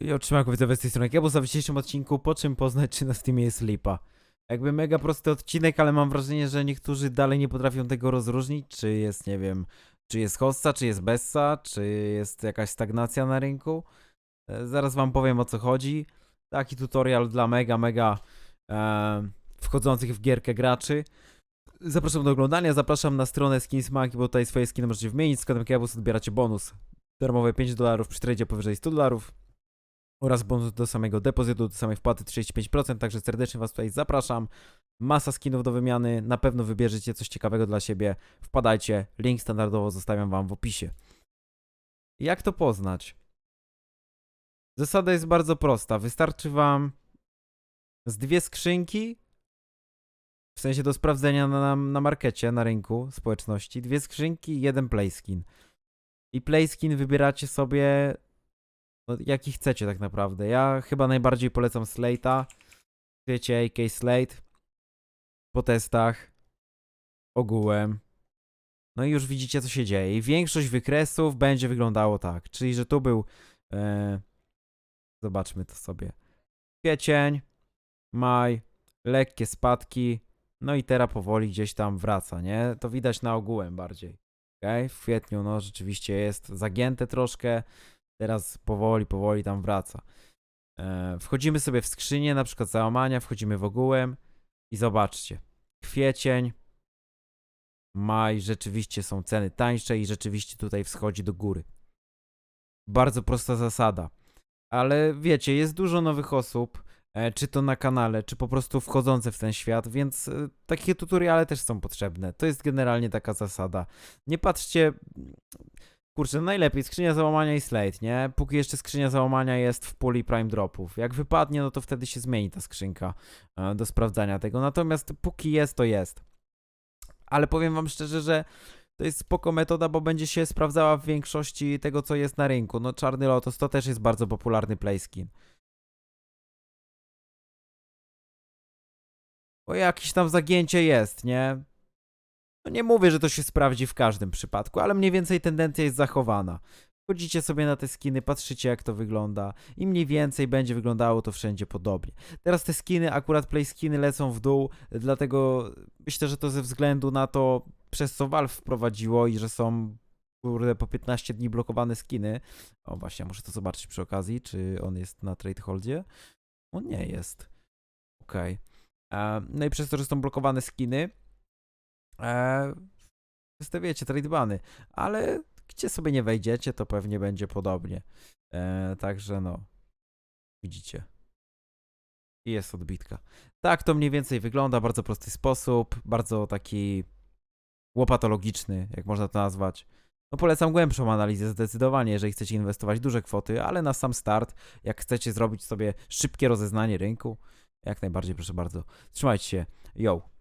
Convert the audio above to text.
I otrzymają widzowie z tej strony Kiebus w dzisiejszym odcinku, po czym poznać, czy na Steamie jest lipa. Jakby mega prosty odcinek, ale mam wrażenie, że niektórzy dalej nie potrafią tego rozróżnić, czy jest, nie wiem, czy jest hossa, czy jest bessa, czy jest jakaś stagnacja na rynku. E, Zaraz wam powiem o co chodzi. Taki tutorial dla mega, mega e, wchodzących w gierkę graczy. Zapraszam do oglądania, zapraszam na stronę Skinsmaki, bo tutaj swoje skiny możecie wymienić. Z kodem Kiebus odbieracie bonus. Darmowe 5 dolarów przy tradzie powyżej 100 dolarów oraz bonus do samego depozytu, do samej wpłaty 35%, także serdecznie Was tutaj zapraszam. Masa skinów do wymiany, na pewno wybierzecie coś ciekawego dla siebie. Wpadajcie, link standardowo zostawiam Wam w opisie. Jak to poznać? Zasada jest bardzo prosta. Wystarczy Wam z dwie skrzynki, w sensie do sprawdzenia na, na markecie, na rynku społeczności, dwie skrzynki jeden playskin. I playskin wybieracie sobie no, jaki chcecie tak naprawdę. Ja chyba najbardziej polecam Slate'a. Wiecie, AK Slate. Po testach. Ogółem. No i już widzicie, co się dzieje. I większość wykresów będzie wyglądało tak. Czyli, że tu był. E, zobaczmy to sobie. Kwiecień, maj, lekkie spadki. No i teraz powoli gdzieś tam wraca, nie? To widać na ogółem bardziej. Okay? W kwietniu, no rzeczywiście jest zagięte troszkę. Teraz powoli, powoli tam wraca. E, wchodzimy sobie w skrzynię, na przykład załamania, wchodzimy w ogółem i zobaczcie. Kwiecień, maj, rzeczywiście są ceny tańsze i rzeczywiście tutaj wschodzi do góry. Bardzo prosta zasada. Ale wiecie, jest dużo nowych osób, e, czy to na kanale, czy po prostu wchodzące w ten świat, więc e, takie tutoriale też są potrzebne. To jest generalnie taka zasada. Nie patrzcie Kurczę, najlepiej skrzynia załamania i slate, nie? Póki jeszcze skrzynia załamania jest w puli prime dropów. Jak wypadnie, no to wtedy się zmieni ta skrzynka e, do sprawdzania tego. Natomiast póki jest, to jest. Ale powiem wam szczerze, że to jest spoko metoda, bo będzie się sprawdzała w większości tego, co jest na rynku. No Czarny Lotos to też jest bardzo popularny playskin. Bo jakieś tam zagięcie jest, nie? No nie mówię, że to się sprawdzi w każdym przypadku, ale mniej więcej tendencja jest zachowana. Wchodzicie sobie na te skiny, patrzycie jak to wygląda i mniej więcej będzie wyglądało to wszędzie podobnie. Teraz te skiny, akurat play skiny lecą w dół, dlatego myślę, że to ze względu na to, przez co Valve wprowadziło i że są kurde po 15 dni blokowane skiny. O właśnie, muszę to zobaczyć przy okazji, czy on jest na trade holdzie. On nie jest. Okej. Okay. No i przez to, że są blokowane skiny, Te wiecie, tradebany, ale gdzie sobie nie wejdziecie, to pewnie będzie podobnie. Eee, także no, widzicie. I jest odbitka. Tak to mniej więcej wygląda, bardzo prosty sposób, bardzo taki łopatologiczny, jak można to nazwać. No polecam głębszą analizę zdecydowanie, jeżeli chcecie inwestować duże kwoty, ale na sam start, jak chcecie zrobić sobie szybkie rozeznanie rynku, jak najbardziej proszę bardzo. Trzymajcie się. Yo.